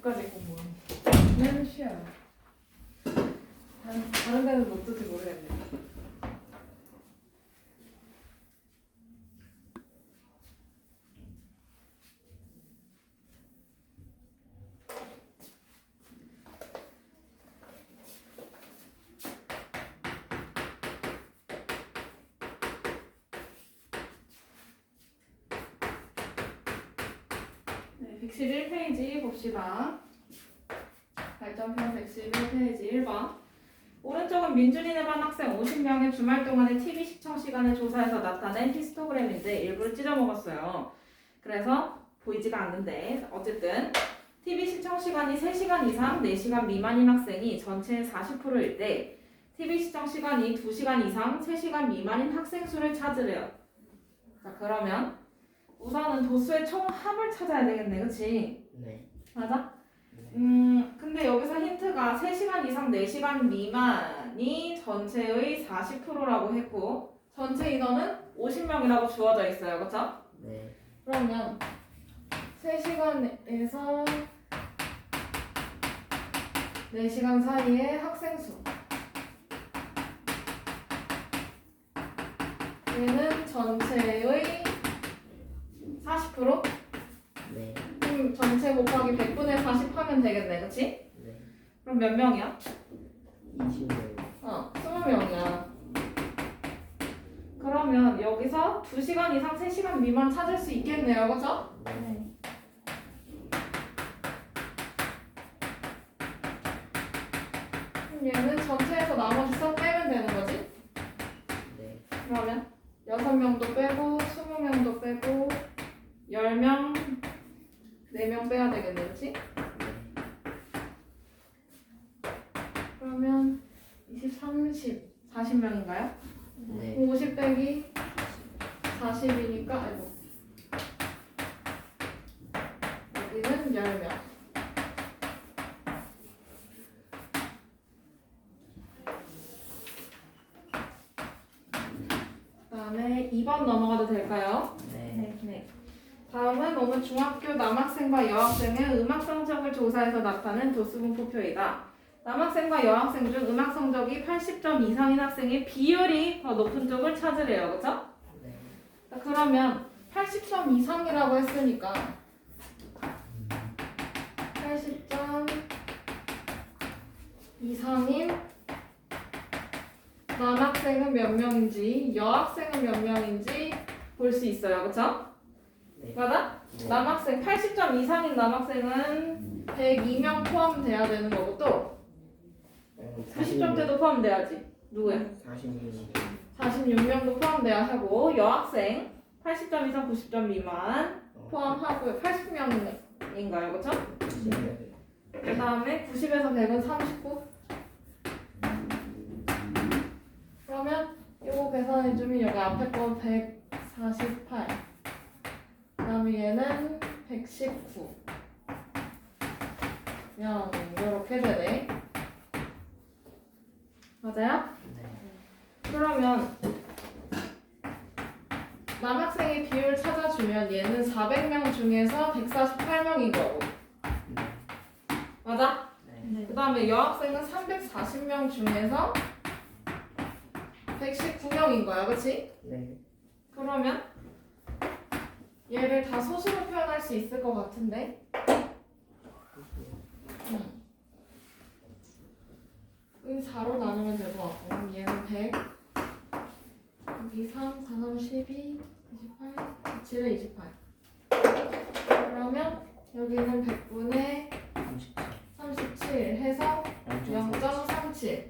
끝까지 공부해. 얘는 쉬어요. 다른, 데는 어떨지 모르겠네. 네, 111페이지 봅시다. 발전표 111페이지 1번. 오른쪽은 민준이네 반 학생 50명의 주말 동안의 TV 시청 시간을 조사해서 나타낸 히스토그램인데 일부를 찢어먹었어요. 그래서 보이지가 않는데 어쨌든 TV 시청 시간이 3시간 이상 4시간 미만인 학생이 전체의 40%일 때 TV 시청 시간이 2시간 이상 3시간 미만인 학생 수를 찾으래요. 자 그러면 우선은 도수의 총 합을 찾아야 되겠네, 그치? 네. 맞아? 네. 음, 근데 여기서 힌트가 3시간 이상 4시간 미만이 전체의 40%라고 했고 전체 인원은 50명이라고 주어져 있어요, 그쵸? 네. 그러면 3시간에서 4시간 사이의 학생 수 얘는 전체의 40%? 네. 전체 곱하기 100분의 40 하면 되겠네, 그치? 네. 그럼 몇 명이야? 20명. 어, 20명이야. 그러면 여기서 2시간 이상 3시간 미만 찾을 수 있겠네요, 그죠? 네. 그럼 얘는 전체에서 나머지 싹 빼면 되는 거지? 네. 그러면 6명도 빼고 20명도 빼고 10명 4명 빼야 되겠네, 그치? 네. 그러면 20, 30, 40명인가요? 네. 50 빼기 40이니까 아이고 여기는 10명 그다음에 2번 넘어가도 될까요? 네. 네. 다음은 오늘 중학교 남학생과 여학생의 음악 성적을 조사해서 나타낸 도수분포표이다. 남학생과 여학생 중 음악 성적이 80점 이상인 학생의 비율이 더 높은 쪽을 찾으래요. 그죠? 네. 자, 그러면 80점 이상이라고 했으니까 80점 이상인 남학생은 몇 명인지 여학생은 몇 명인지 볼 수 있어요. 그쵸? 네. 맞아? 네. 남학생 80점 이상인 남학생은 102명 포함돼야 되는 거고 또 어, 90점대도 포함돼야지. 누구야? 46명. 46명도 포함돼야 하고 여학생 80점 이상 90점 미만 포함하고요. 80명인가요, 그렇죠? 네. 그 다음에 90에서 100은 39. 그러면 이거 계산해주면 여기 앞에 건 148. 그 다음에 얘는 119. 명 이렇게 되네. 맞아요? 네. 그러면 남학생의 비율 찾아주면 얘는 400명 중에서 148명인 거고 네. 맞아? 네. 그 다음에 여학생은 340명 중에서 119명인 거야 그치? 네. 그러면 얘를 다 소수로 표현할 수 있을 것 같은데 응. 여기 4로 나누면 될 것 같고 그럼 얘는 100 여기 3, 4, 3, 12, 28, 7에 28 그러면 여기는 100분의 37. 37 해서 0.37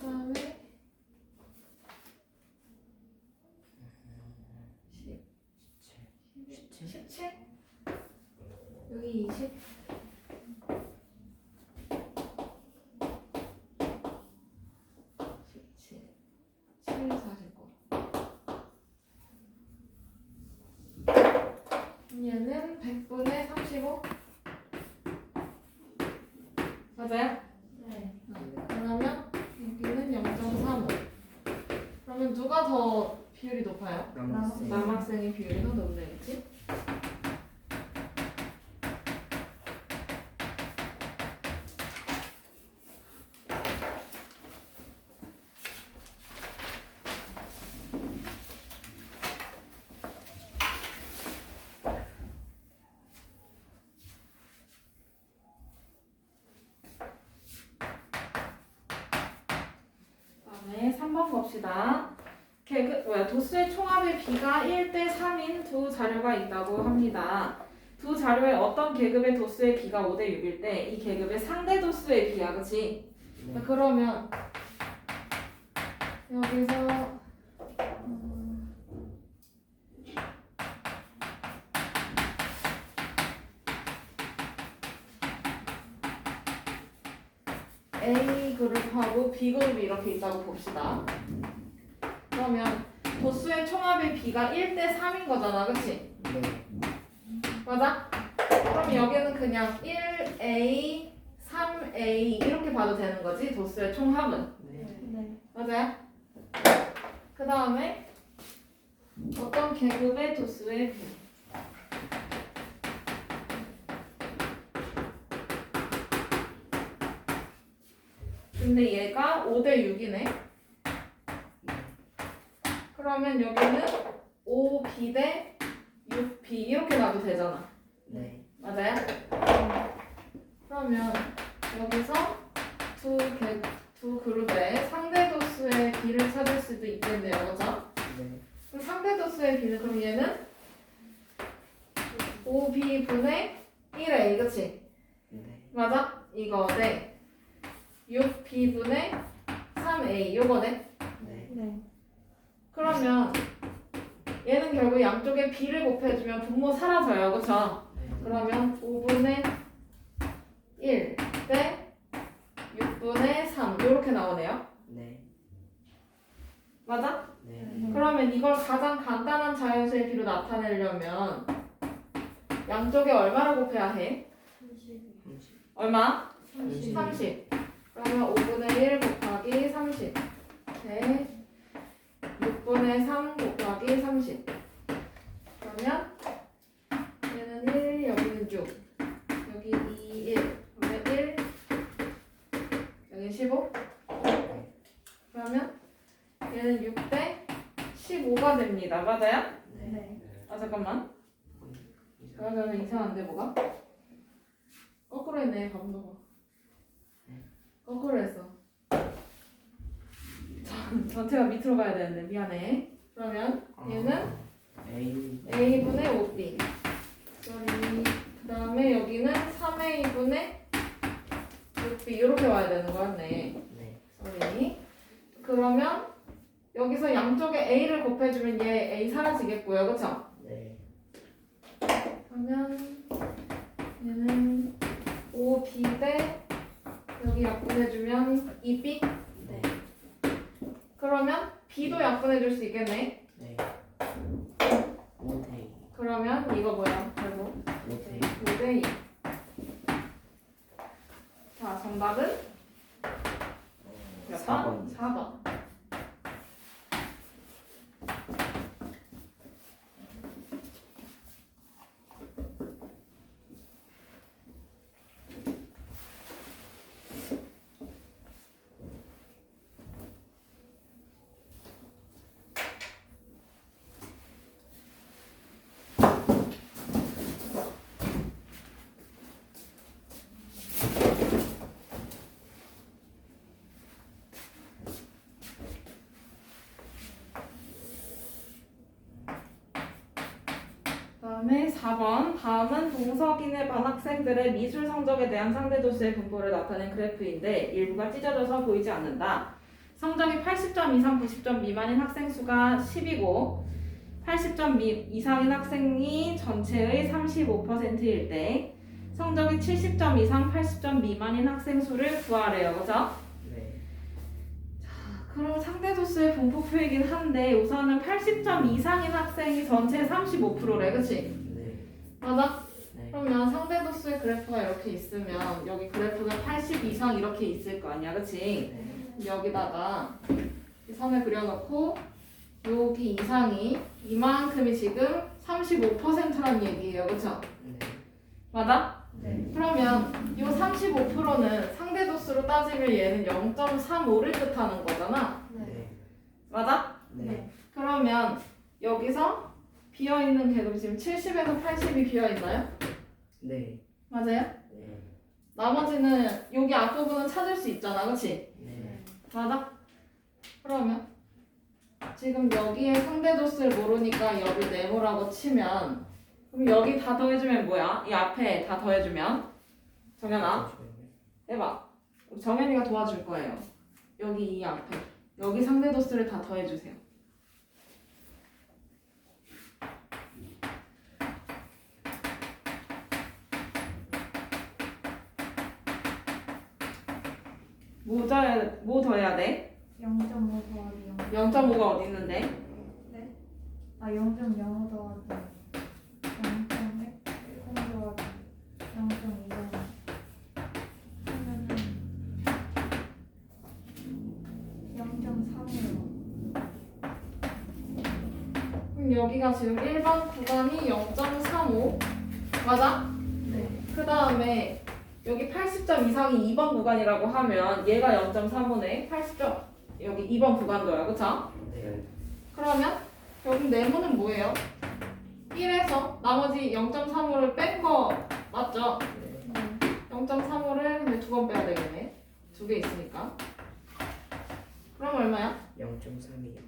그다음에 10, 17 여기 20 17 7, 49 얘는 100분의 35 맞아요? 네. 그러면 여기는 0.35 그러면 누가 더 비율이 높아요? 남학생. 남학생의 비율이 더 높네, 그치? 다음에 3번 봅시다. 개그, 뭐야, 도수의 총합의 비가 1대 3인 두 자료가 있다고 합니다. 두 자료의 어떤 계급의 도수의 비가 5대 6일 때 이 계급의 상대 도수의 비야, 그치? 네. 그러면 여기서 음, A 그룹하고 B 그룹이 이렇게 있다고 봅시다. 그러면 도수의 총합의 B가 1대 3인 거잖아, 그치? 네. 맞아? 그럼 여기는 그냥 1A, 3A 이렇게 봐도 되는 거지, 도수의 총합은. 네. 네. 맞아요? 그 다음에 어떤 계급의 도수의 비. 근데 얘가 5대 6이네. 그러면 여기는 5B 대 6B 이렇게 놔도 되잖아. 네. 맞아요? 그러면 여기서 두, 개, 두 그룹의 상대 도수의 비를 찾을 수도 있겠네요. 그죠? 네. 그럼 상대 도수의 비는 그럼 얘는 5B분의 1A 그치? 네. 맞아? 이거 네 6B분의 3A 요거네 네. 네. 그러면 얘는 결국 양쪽에 B를 곱해주면 분모 사라져요 그쵸? 그러면 5분의 1 대 6분의 3 이렇게 나오네요. 네. 맞아? 네. 그러면 이걸 가장 간단한 자연수의 비로 나타내려면 양쪽에 얼마를 곱해야 해? 30. 얼마? 30. 30. 그러면 5분의 1 곱하기 30대6 분의 3 곱하기 30 그러면 얘는 1, 여기는 6 여기 2, 1 그러면 1 여기 15 그러면 얘는 6대 15가 됩니다 맞아요? 네. 네. 아 잠깐만 그러면 이상한데 뭐가? 거꾸로 했네 감독아 거꾸로 했어 전- 전체가 밑으로 가야 되는데 미안해 그러면 얘는 A. A분의 5B 그 다음에 여기는 3A분의 6B 이렇게 와야 되는 거였네 네. 쏘리 그러면 여기서 양쪽에 A를 곱해주면 얘 A 사라지겠고요 그쵸? 네. 그러면 얘는 5B 대 여기 약분해주면 2B 네. 그러면 B도 약분해 줄 수 있겠네 네. 오테이. 그러면 이거 뭐야 결국 오테이. 5대 2 자, 정답은 몇 번? 4번. 4번. 다음에 4번. 다음은 동석인의 반 학생들의 미술 성적에 대한 상대 도수의 분포를 나타낸 그래프인데 일부가 찢어져서 보이지 않는다. 성적이 80점 이상 90점 미만인 학생 수가 10이고 80점 미, 이상인 학생이 전체의 35%일 때 성적이 70점 이상 80점 미만인 학생 수를 구하래요. 그죠? 네. 그럼 상대 도수의 분포표이긴 한데 우선은 80점 이상인 학생이 전체 35%래. 그치? 네. 맞아? 네. 그러면 상대 도수의 그래프가 이렇게 있으면 여기 그래프가 80 이상 이렇게 있을 거 아니야, 그치? 네. 여기다가 이 선을 그려놓고 여기 이상이 이만큼이 지금 35%란 얘기예요. 그쵸? 네. 맞아? 네. 그러면 이 35%는 상대 도수로 따지면 얘는 0.35를 뜻하는 거잖아. 네. 맞아? 네. 그러면 여기서 비어있는 궤도 지금 70에서 80이 비어있나요? 네. 맞아요? 네. 나머지는 여기 앞부분은 찾을 수 있잖아. 그치? 네. 맞아? 그러면 지금 여기에 상대 도수를 모르니까 여기 네모라고 치면 그럼 여기 다 더해주면 뭐야? 이 앞에 다 더해주면 정연아 해봐 정연이가 도와줄 거예요 여기 이 앞에 여기 상대 도수를 다 더해주세요 뭐 더해야, 뭐 더해야 돼? 0.5 더하기 0. 0.5가 어디 있는데? 아, 0.05 더하기 그럼 여기가 지금 1번 구간이 0.35 맞아? 네. 그 다음에 여기 80점 이상이 2번 구간이라고 하면 얘가 0.35네 80점 여기 2번 구간도야 그쵸? 네. 그러면 여기 네모는 뭐예요? 1에서 나머지 0.35를 뺀 거 맞죠? 네. 0.35를 근데 두 번 빼야 되겠네 두 개 있으니까 그럼 얼마야? 0.3이요.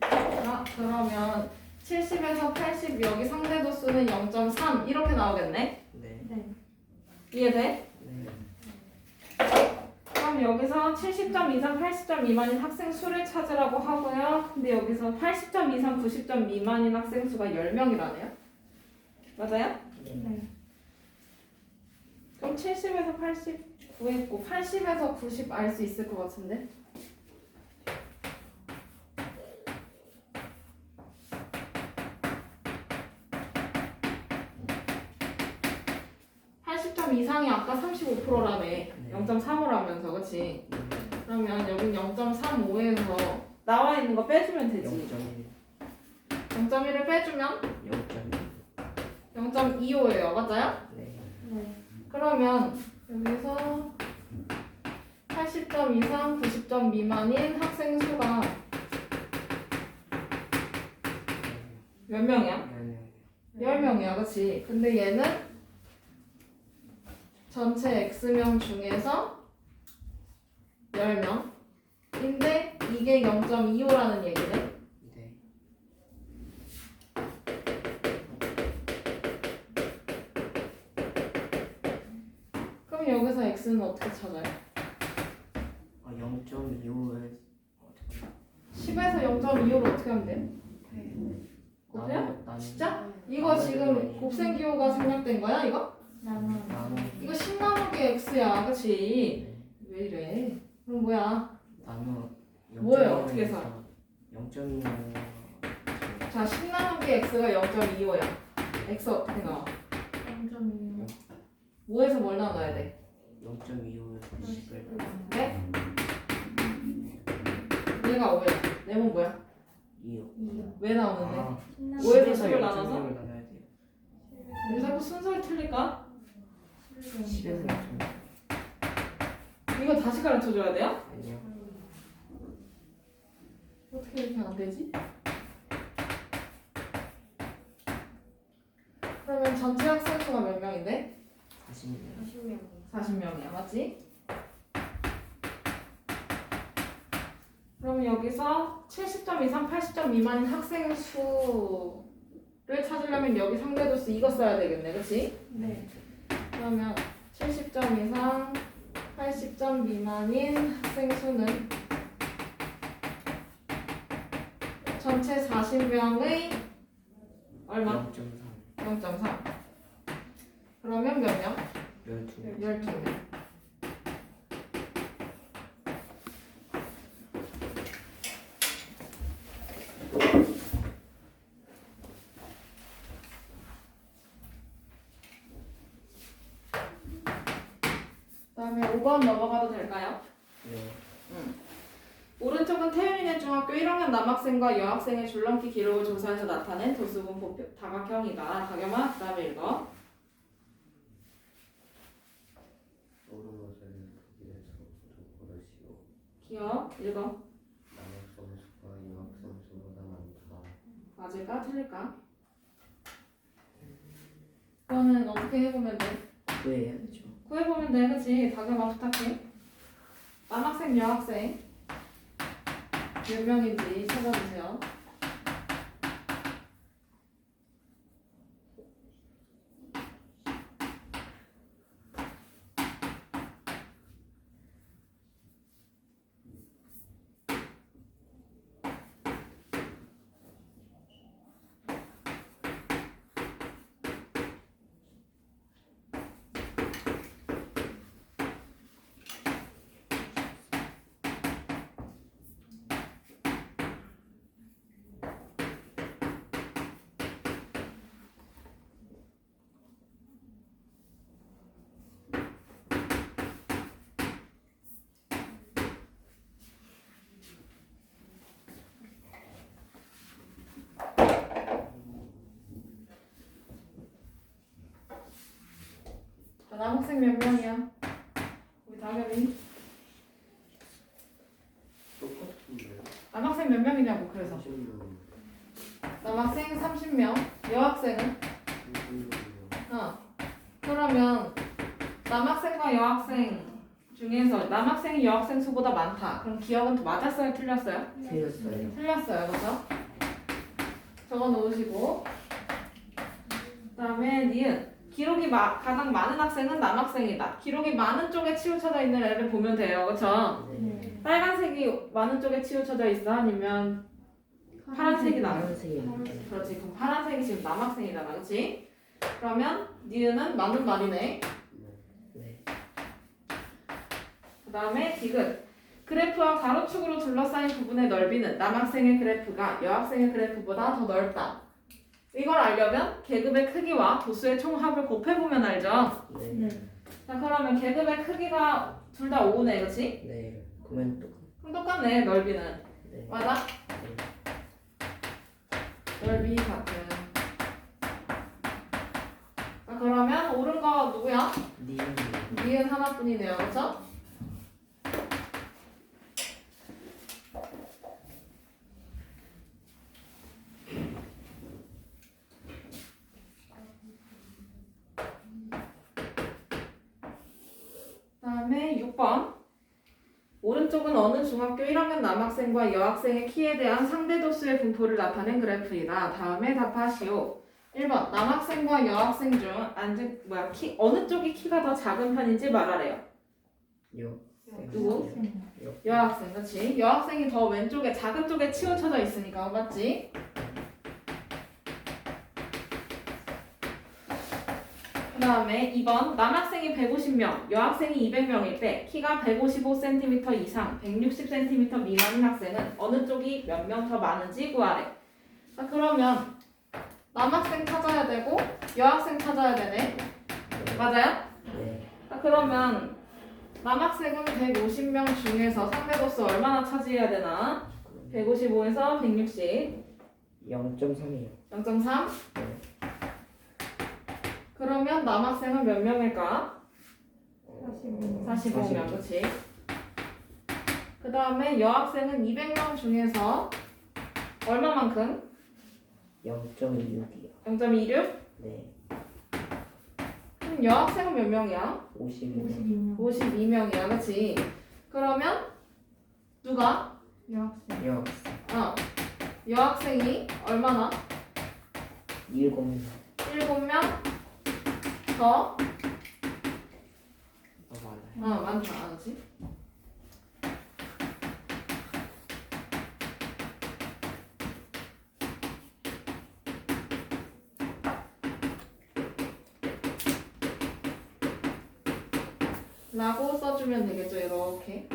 자, 그러면 70에서 80 여기 상대 도수는 0.3 이렇게 나오겠네 네. 네. 이해돼? 네. 그럼 여기서 70점 이상, 80점 미만인 학생 수를 찾으라고 하고요. 근데 여기서 80점 이상, 90점 미만인 학생 수가 10명이라네요. 맞아요? 네. 그럼 70에서 80 구했고 80에서 90 알 수 있을 것 같은데? (80점) 이상이 아까 35%라며 0.35라면서 그치? 그러면 여긴 0.35에서 나와 있는 거 빼주면 되지 0.1. 0.1을 빼주면 0.1. 0.25예요 맞아요? 네. 네. 그러면 여기서 80점 이상 90점 미만인 학생 수가 몇 명이야? 네. 10명이야 그치? 근데 얘는 전체 X명 중에서 10명 인데 이게 0.25라는 얘기네 네. 그럼 여기서 X는 어떻게 찾아요? 아, 0.25에 10에서 0.25를 어떻게 하면? 곱해요? 나는 진짜? 이거 지금 곱셈기호가 생략된 거야 이거? 나는 나는 이거 10 나누기 X야 그치? 네. 왜 이래? 그럼 뭐야? 나는 뭐예요? 어떻게 사? 0.25 자, 10 나누기 X가 0.25야 X 어떻게 나와? 0.2 뭐에서 뭘 나눠야 돼? 0.25에 90을 네? 얘가 5야 네모 뭐야? 2요. 2요. 왜 나오는데? 아, 오에서 10에서 십을 나눠서? 0.25를 나눠야 돼요. 왜 자꾸 순서를 틀릴까? 10에서 0.25. 이거 다시 가르쳐줘야 돼요? 아니요. 어떻게 이렇게 안 되지? 그러면 전체 학생 수가 몇 명인데? 40명. 40명. 40명이야, 맞지? 그럼 여기서 70점 이상 80점 미만인 학생 수를 찾으려면 여기 상대도수 이거 써야 되겠네, 그치? 네. 그러면 70점 이상 80점 미만인 학생 수는 전체 40명의 얼마? 0.3. 0.3 그러면 몇 명? 12명. 12명 그다음에 5번 넘어가도 될까요? 네. 오른쪽은 오른쪽은 태윤이네 중학교 1학년 남학생과 여학생의 줄넘기 기록을 조사해서 나타낸 도수분 다각형이다. 다겸아, 그 다음에 읽어. 오르노를 독일에서 고르시오. 기억, 읽어. 남학생 수가 여학생 수보다 많다. 맞을까? 틀릴까? 이거는 어떻게 해보면 돼? 구해야죠. 구해보면 돼, 그치? 다겸아 부탁해. 남학생, 여학생 몇 명인지 찾아주세요. 남학생 몇 명이야? 우리 다겸이. 똑같은데. 남학생 몇 명이냐고, 그래서. 30명. 남학생 30명, 여학생은? 30명이요. 어. 그러면 남학생과 여학생 중에서 남학생이 여학생 수보다 많다. 그럼 기억은 더 맞았어요? 틀렸어요? 틀렸어요. 틀렸어요. 그렇죠? 적어 놓으시고 그 다음에 니은 기록이 마- 가장 많은 학생은 남학생이다. 기록이 많은 쪽에 치우쳐져 있는 애를 보면 돼요. 그렇죠? 네. 빨간색이 많은 쪽에 치우쳐져 있어? 아니면 파란색이 나? 파란색이 그렇지. 그럼 파란색이 지금 남학생이잖아. 그렇지? 그러면 니은은 맞는 말이네. 네. 그 다음에 디귿. 그래프와 가로축으로 둘러싸인 부분의 넓이는 남학생의 그래프가 여학생의 그래프보다 더 넓다. 이걸 알려면 계급의 크기와 도수의 총합을 곱해보면 알죠? 네. 네. 자 그러면 계급의 크기가 둘 다 5네 그렇지? 네. 그러면 또 그럼 똑같네 넓이는 네. 맞아? 네. 넓이 같은 자 그러면 옳은 거 누구야? 니은 니은 하나뿐이네요 그렇죠? 다음에 6번 오른쪽은 어느 중학교 1학년 남학생과 여학생의 키에 대한 상대 도수의 분포를 나타낸 그래프이다. 다음에 답하시오. 1번 남학생과 여학생 중 앉은 뭐야 키 어느 쪽이 키가 더 작은 편인지 말하래요. 여 누구? 여학생, 그렇지? 여학생이 더 왼쪽에 작은 쪽에 치우쳐져 있으니까 맞지? 그 다음에 2번 남학생이 150명, 여학생이 200명일 때 키가 155cm 이상, 160cm 미만인 학생은 어느 쪽이 몇 명 더 많은지 구하래. 자 그러면 남학생 찾아야 되고 여학생 찾아야 되네. 맞아요? 네. 자 그러면 남학생은 150명 중에서 상대 도수 얼마나 차지해야 되나? 155에서 160, 0.3이요. 0.3. 네. 그러면 남학생은 몇 명일까? 45명. 45명, 그렇지? 그 다음에 여학생은 200명 중에서 얼마만큼? 0.26이요. 0.26? 네. 그럼 여학생은 몇 명이야? 52명. 52명. 52명이야, 그렇지? 그러면 누가? 여학생. 여학생. 어, 여학생이 얼마나? 7명. 7명 더? 더 많아요. 어, 많다, 그렇지? 라고 써주면 되겠죠, 이렇게.